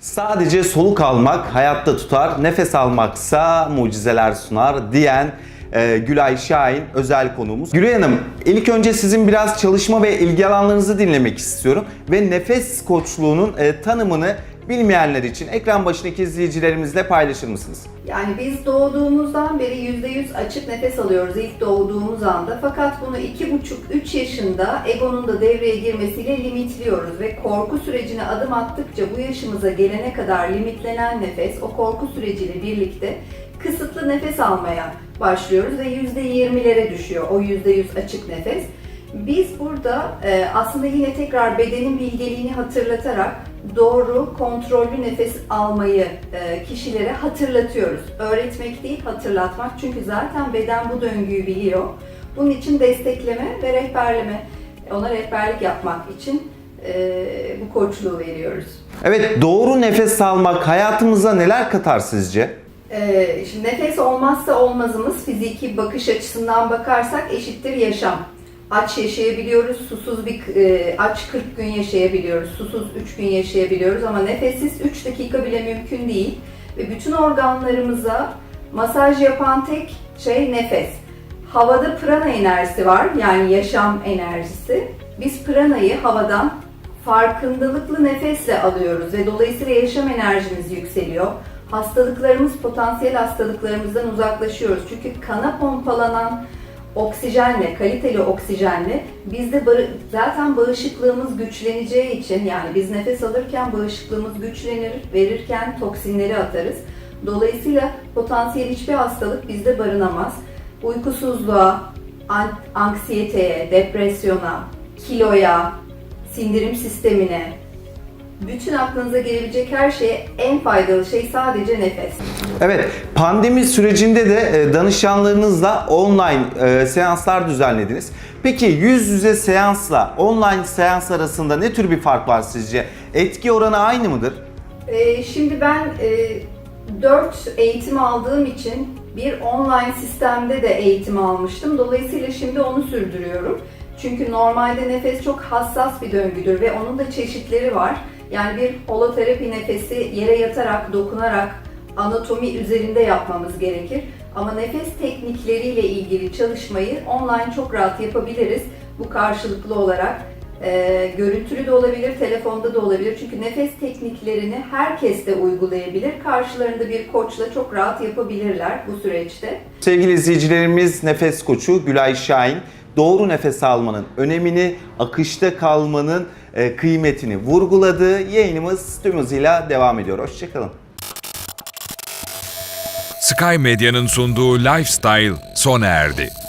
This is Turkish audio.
Sadece soluk almak hayatta tutar, nefes almaksa mucizeler sunar diyen e, Gülay Şahin özel konuğumuz. Gülay Hanım, ilk önce sizin biraz çalışma ve ilgi alanlarınızı dinlemek istiyorum ve nefes koçluğunun e, tanımını bilmeyenler için ekran başındaki izleyicilerimizle paylaşır mısınız? Yani biz doğduğumuzdan beri %100 açık nefes alıyoruz ilk doğduğumuz anda. Fakat bunu 2,5-3 yaşında egonun da devreye girmesiyle limitliyoruz ve korku sürecine adım attıkça bu yaşımıza gelene kadar limitlenen nefes o korku süreciyle birlikte kısıtlı nefes almaya başlıyoruz ve %20'lere düşüyor o %100 açık nefes. Biz burada e, aslında yine tekrar bedenin bilgeliğini hatırlatarak doğru, kontrollü nefes almayı e, kişilere hatırlatıyoruz. Öğretmek değil, hatırlatmak. Çünkü zaten beden bu döngüyü biliyor. Bunun için destekleme ve rehberleme, ona rehberlik yapmak için e, bu koçluğu veriyoruz. Evet, doğru nefes almak hayatımıza neler katar sizce? Ee, şimdi nefes olmazsa olmazımız fiziki bakış açısından bakarsak eşittir yaşam. Aç yaşayabiliyoruz, susuz bir e, aç 40 gün yaşayabiliyoruz, susuz 3 gün yaşayabiliyoruz ama nefessiz 3 dakika bile mümkün değil. Ve bütün organlarımıza masaj yapan tek şey nefes. Havada prana enerjisi var yani yaşam enerjisi. Biz pranayı havadan farkındalıklı nefesle alıyoruz ve dolayısıyla yaşam enerjimiz yükseliyor. Hastalıklarımız, potansiyel hastalıklarımızdan uzaklaşıyoruz. Çünkü kana pompalanan oksijenle, kaliteli oksijenle bizde zaten bağışıklığımız güçleneceği için yani biz nefes alırken bağışıklığımız güçlenir, verirken toksinleri atarız. Dolayısıyla potansiyel hiçbir hastalık bizde barınamaz. Uykusuzluğa, an- anksiyeteye, depresyona, kiloya, sindirim sistemine, bütün aklınıza gelebilecek her şeye en faydalı şey sadece nefes. Evet, pandemi sürecinde de e, danışanlarınızla online e, seanslar düzenlediniz. Peki yüz yüze seansla online seans arasında ne tür bir fark var sizce? Etki oranı aynı mıdır? Ee, şimdi ben e, 4 eğitim aldığım için bir online sistemde de eğitim almıştım. Dolayısıyla şimdi onu sürdürüyorum. Çünkü normalde nefes çok hassas bir döngüdür ve onun da çeşitleri var. Yani bir holoterapi nefesi yere yatarak, dokunarak, anatomi üzerinde yapmamız gerekir. Ama nefes teknikleriyle ilgili çalışmayı online çok rahat yapabiliriz. Bu karşılıklı olarak e, görüntülü de olabilir, telefonda da olabilir. Çünkü nefes tekniklerini herkes de uygulayabilir. Karşılarında bir koçla çok rahat yapabilirler bu süreçte. Sevgili izleyicilerimiz nefes koçu Gülay Şahin doğru nefes almanın önemini, akışta kalmanın e, kıymetini vurguladı. Yayınımız tüm hızıyla devam ediyor. Hoşçakalın. Sky Medya'nın sunduğu Lifestyle sona erdi.